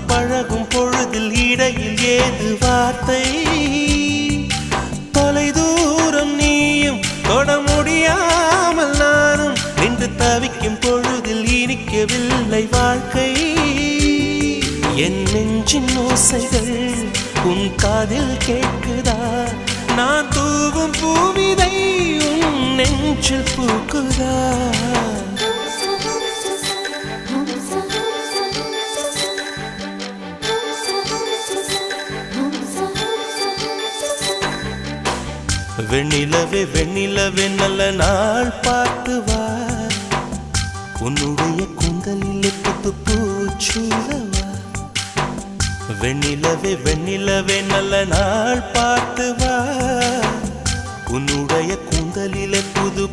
பழகும் பொழுதில் இடையில் ஏது வார்த்தை? தொலை தூரம் நீயும் தொட முடியாமல் நானும் நின்று தவிக்கும் பொழுதில் இனிக்கவில்லை வாழ்க்கை. என் நெஞ்சின் ஓசைகள் உன் காதில் கேட்குதா? நான் தூவும் பூவிதை உன் நெஞ்சில் பூக்குதா? வெண்ணிலவே வெண்ணிலவே நல்ல நாள் பார்த்து உன்னுடைய குந்தலில் புத்து பூச்சூடவா வெண்ணிலவே வெண்ணிலவே நல்ல நாள் பார்த்து உன்னுடைய குந்தலிலே புது